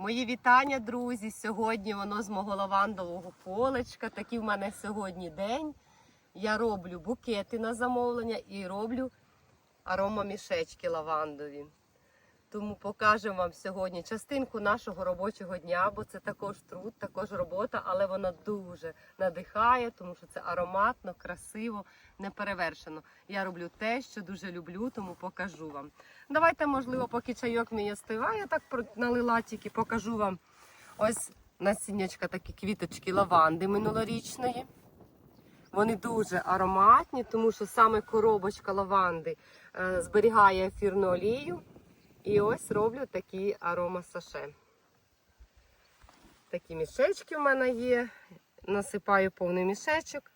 Мої вітання, друзі. Сьогодні воно з мого лавандового полечка. Такий в мене сьогодні день. Я роблю букети на замовлення і роблю аромамішечки лавандові. Тому покажемо вам сьогодні частинку нашого робочого дня, бо це також труд, також робота, але вона дуже надихає, тому що це ароматно, красиво, неперевершено. Я роблю те, що дуже люблю, тому покажу вам. Давайте, можливо, поки чайок мій остиває, так налила тільки, покажу вам ось насіннячка, такі квіточки лаванди минулорічної. Вони дуже ароматні, тому що саме коробочка лаванди е, зберігає ефірну олію. І ось роблю такі аромасаше. Такі мішечки в мене є. Насипаю повний мішечок.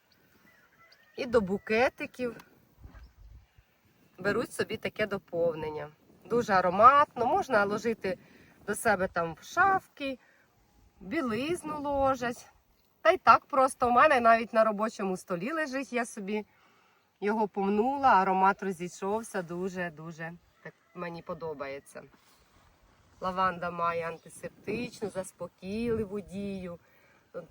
І до букетиків беруть собі таке доповнення. Дуже ароматно, можна ложити до себе там в шафки, білизну ложать. Та й так просто у мене навіть на робочому столі лежить, я собі його помнула, аромат розійшовся дуже-дуже мені подобається. Лаванда має антисептичну, заспокійливу дію,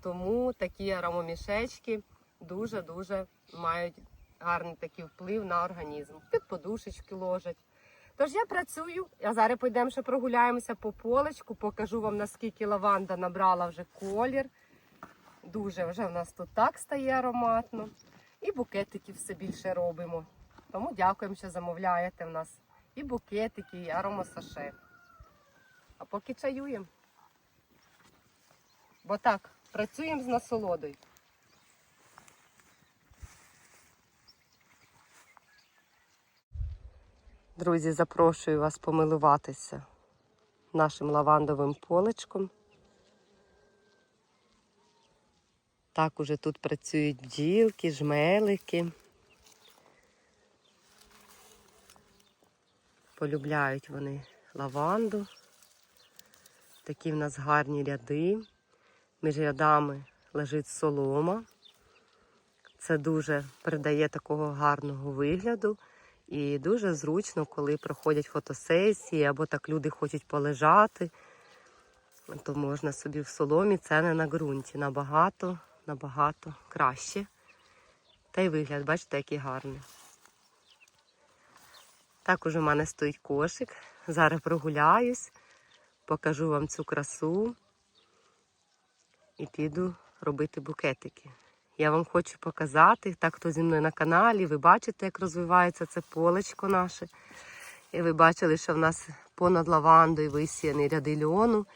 тому такі аромомішечки дуже-дуже мають гарний такий вплив на організм. Під подушечки ложать. Тож я працюю, а зараз підемо ще прогуляємося по полечку, покажу вам, наскільки лаванда набрала вже колір. Дуже вже в нас тут так стає ароматно. І букетиків все більше робимо. Тому дякуємо, що замовляєте в нас і букетики, і аромасаше. А поки чаюємо. Бо так, працюємо з насолодою. Друзі, запрошую вас помилуватися нашим лавандовим полечком. Так уже тут працюють бджілки, жмелики. Полюбляють вони лаванду. Такі в нас гарні ряди. Між рядами лежить солома. Це дуже придає такого гарного вигляду. І дуже зручно, коли проходять фотосесії або так люди хочуть полежати, то можна собі в соломі, це не на ґрунті. Набагато, набагато краще. Та й вигляд, бачите, який гарний. Також у мене стоїть кошик. Зараз прогуляюсь, покажу вам цю красу і піду робити букетики. Я вам хочу показати, так хто зі мною на каналі, ви бачите, як розвивається це полечко наше. І ви бачили, що в нас понад лавандою висіяні ряди льону.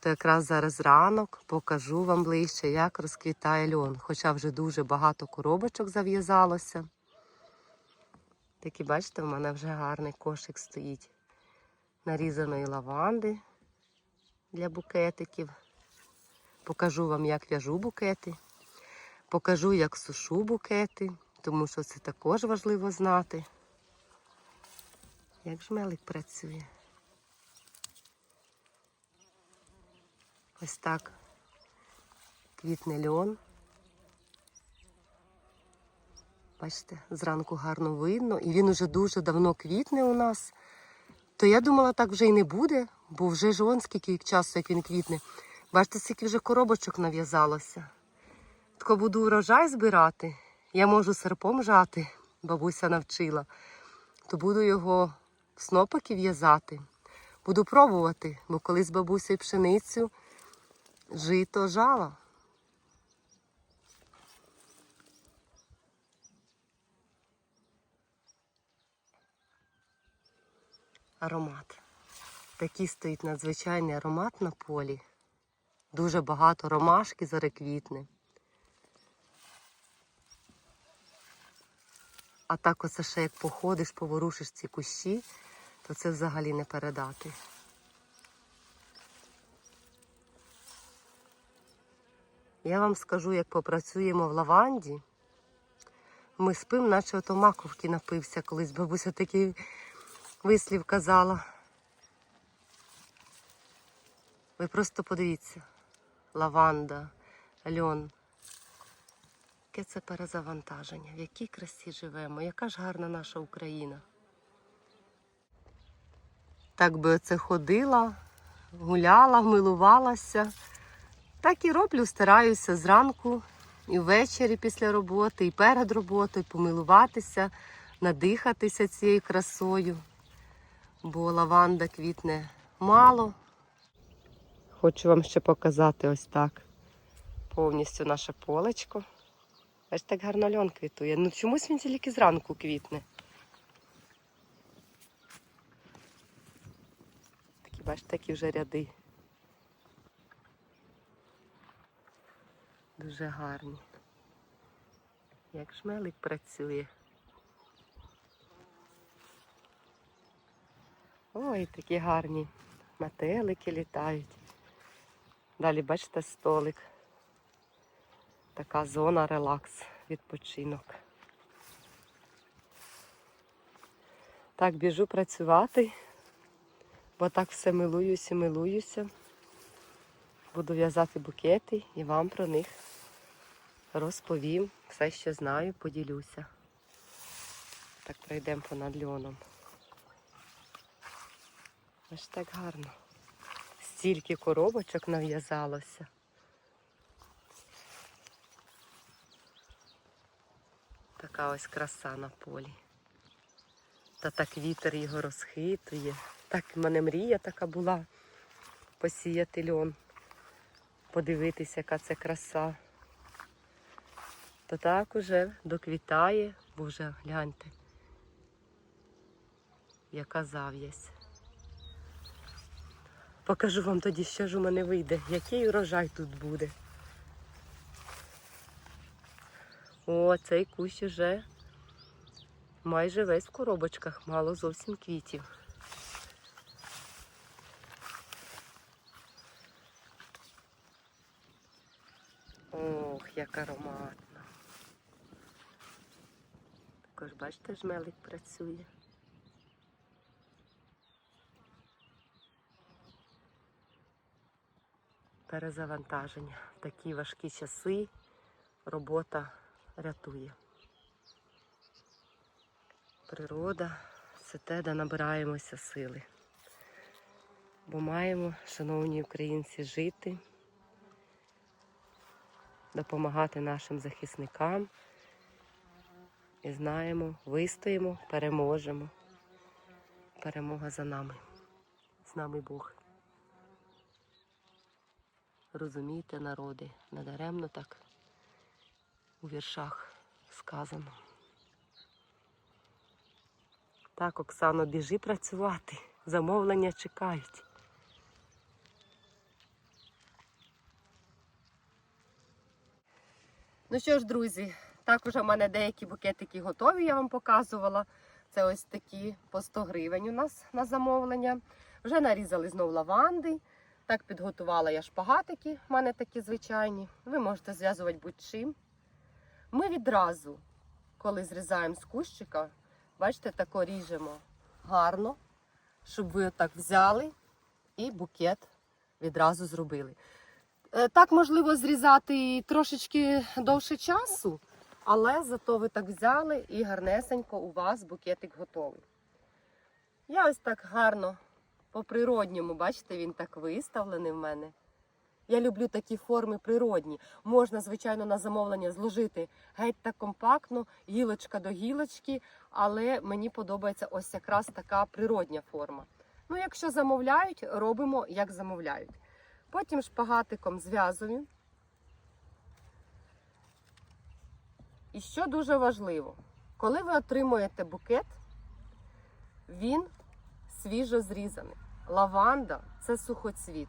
То якраз зараз ранок покажу вам ближче, як розквітає льон. Хоча вже дуже багато коробочок зав'язалося. Такі, бачите, в мене вже гарний кошик стоїть нарізаної лаванди для букетиків. Покажу вам, як в'яжу букети. Покажу, як сушу букети, тому що це також важливо знати. Як жмелик працює. Ось так квітне льон. Бачите, зранку гарно видно, і він уже дуже давно квітне у нас. То я думала, так вже і не буде, бо вже ж он скільки часу, як він квітне. Бачите, скільки вже коробочок нав'язалося. Тако буду урожай збирати. Я можу серпом жати, бабуся навчила. То буду його в снопики в'язати. Буду пробувати, бо колись бабуся і пшеницю жито жала. Аромат. Такий стоїть надзвичайний аромат на полі. Дуже багато ромашки зареквітне. А так оце ще як походиш, поворушиш ці кущі, то це взагалі не передати. Я вам скажу, як попрацюємо в лаванді. Ми спимо, наче ото маковки напився, колись бабуся такий вислів казала. Ви просто подивіться. Лаванда, льон. Яке це перезавантаження, в якій красі живемо, яка ж гарна наша Україна. Так би оце ходила гуляла, милувалася. Так і роблю, стараюся зранку і ввечері після роботи, і перед роботою помилуватися, надихатися цією красою, бо лаванда квітне мало. Хочу вам ще показати ось так. Повністю наше полечко. Аж так гарно льон квітує. Ну чомусь він тільки зранку квітне. Такі, бачите, такі вже ряди. Дуже гарні. Як жмелик працює. Ой, такі гарні метелики літають. Далі, бачите, столик. Така зона релакс, відпочинок. Так, біжу працювати, бо так все милуюся, милуюся. Буду в'язати букети і вам про них розповім. Все, що знаю, поділюся. Так пройдемо понад льоном. Аж так гарно. Стільки коробочок нав'язалося. Така ось краса на полі. Та так вітер його розхитує. Так в мене мрія така була посіяти льон, подивитися, яка це краса. То так уже доквітає, бо вже гляньте, яка зав'язь. Покажу вам тоді, що ж у мене вийде, який урожай тут буде. О, цей кущ уже майже весь в коробочках, мало зовсім квітів. Ох, як ароматно. Також, бачите, жмелик працює. Перезавантаження. В такі важкі часи робота рятує. Природа це те, де набираємося сили. Бо маємо, шановні українці, жити, допомагати нашим захисникам. І знаємо, вистоїмо, переможемо. Перемога за нами. З нами Бог. Розумійте, народи, надаремно так у віршах сказано. Так, Оксано, біжи працювати. Замовлення чекають. Ну що ж, друзі, також у мене деякі букетики готові, я вам показувала. Це ось такі по 100 гривень у нас на замовлення. Вже нарізали знов лаванди. Так підготувала я шпагатики, в мене такі звичайні. Ви можете зв'язувати будь-чим. Ми відразу, коли зрізаємо з кущика, бачите, тако ріжемо гарно, щоб ви отак взяли і букет відразу зробили. Е, Так можливо зрізати трошечки довше часу, але зато ви так взяли і гарнесенько у вас букетик готовий. Я ось так гарно по-природньому, бачите, він так виставлений в мене. Я люблю такі форми природні. Можна, звичайно, на замовлення зложити геть так компактно, гілочка до гілочки, але мені подобається ось якраз така природня форма. Ну, якщо замовляють, робимо як замовляють. Потім шпагатиком зв'язую. І що дуже важливо, коли ви отримуєте букет, він свіжо зрізаний. Лаванда це сухоцвіт.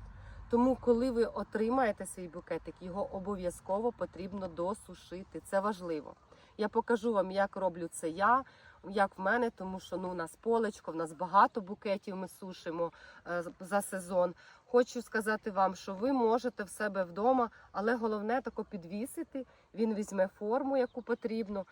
Тому, коли ви отримаєте свій букетик, його обов'язково потрібно досушити. Це важливо. Я покажу вам, як роблю це я, як в мене, тому що ну, у нас полечко, в нас багато букетів ми сушимо е, за сезон. Хочу сказати вам, що ви можете в себе вдома, але головне тако підвісити. Він візьме форму, яку потрібно.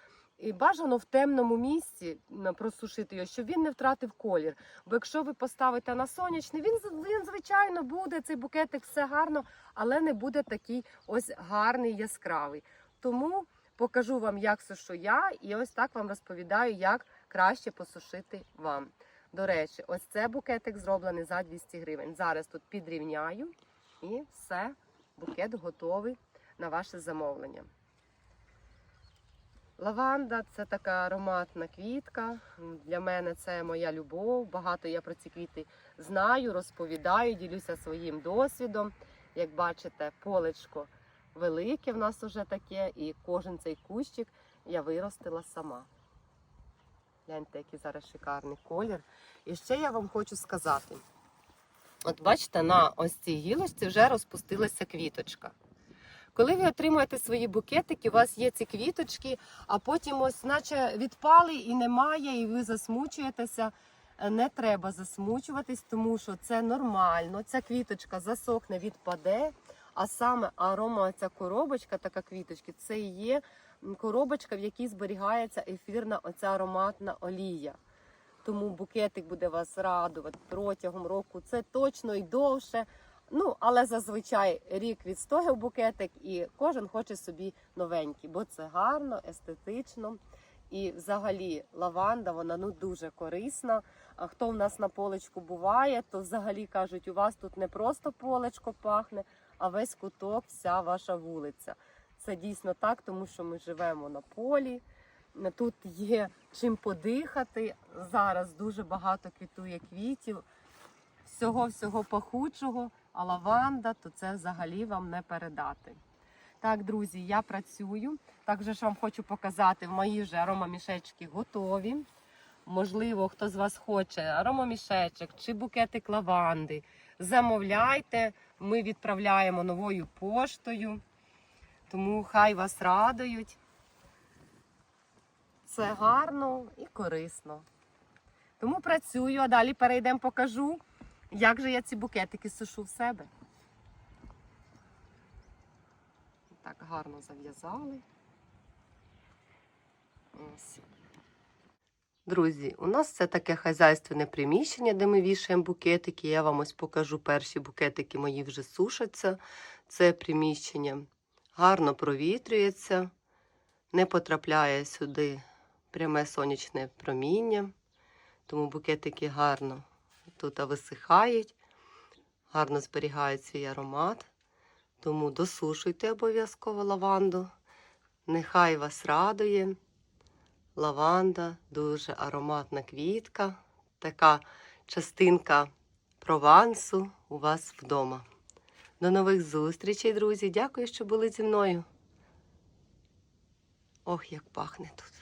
І бажано в темному місці просушити його, щоб він не втратив колір. Бо якщо ви поставите на сонячний, він, він звичайно буде, цей букетик все гарно, але не буде такий ось гарний, яскравий. Тому покажу вам, як сушу я, і ось так вам розповідаю, як краще посушити вам. До речі, ось це букетик зроблений за 200 гривень. Зараз тут підрівняю і все, букет готовий на ваше замовлення. Лаванда це така ароматна квітка. Для мене це моя любов. Багато я про ці квіти знаю, розповідаю, ділюся своїм досвідом. Як бачите, полечко велике в нас уже таке, і кожен цей кущик я виростила сама. Гляньте, який зараз шикарний колір. І ще я вам хочу сказати: от бачите, на ось цій гілочці вже розпустилася квіточка. Коли ви отримуєте свої букетики, у вас є ці квіточки, а потім ось наче відпали і немає, і ви засмучуєтеся. Е, Не треба засмучуватись, тому що це нормально. Ця квіточка засохне, відпаде. А саме арома, ця коробочка, така квіточки, це і є коробочка, в якій зберігається ефірна оця ароматна олія. Тому букетик буде вас радувати протягом року. Це точно і довше. Ну, але зазвичай рік відстояв букетик, і кожен хоче собі новенький, бо це гарно, естетично. І взагалі лаванда, вона ну дуже корисна. А хто в нас на полечку буває, то взагалі кажуть, у вас тут не просто полечко пахне, а весь куток, вся ваша вулиця. Це дійсно так, тому що ми живемо на полі. Тут є чим подихати. Зараз дуже багато квітує квітів, всього всього пахучого, а лаванда, то це взагалі вам не передати. Так, друзі, я працюю. Також вам хочу показати, мої вже аромамішечки готові. Можливо, хто з вас хоче аромамішечок чи букетик лаванди. Замовляйте, ми відправляємо новою поштою. Тому хай вас радують. Це гарно і корисно. Тому працюю, а далі перейдемо, покажу, як же я ці букетики сушу в себе. Так гарно зав'язали. Друзі, у нас це таке хазяйственне приміщення, де ми вішаємо букетики. Я вам ось покажу перші букетики мої вже сушаться. Це приміщення гарно провітрюється, не потрапляє сюди пряме сонячне проміння, тому букетики гарно тут висихають, гарно зберігають свій аромат. Тому досушуйте обов'язково лаванду. Нехай вас радує. Лаванда дуже ароматна квітка, така частинка провансу у вас вдома. До нових зустрічей, друзі. Дякую, що були зі мною. Ох, як пахне тут.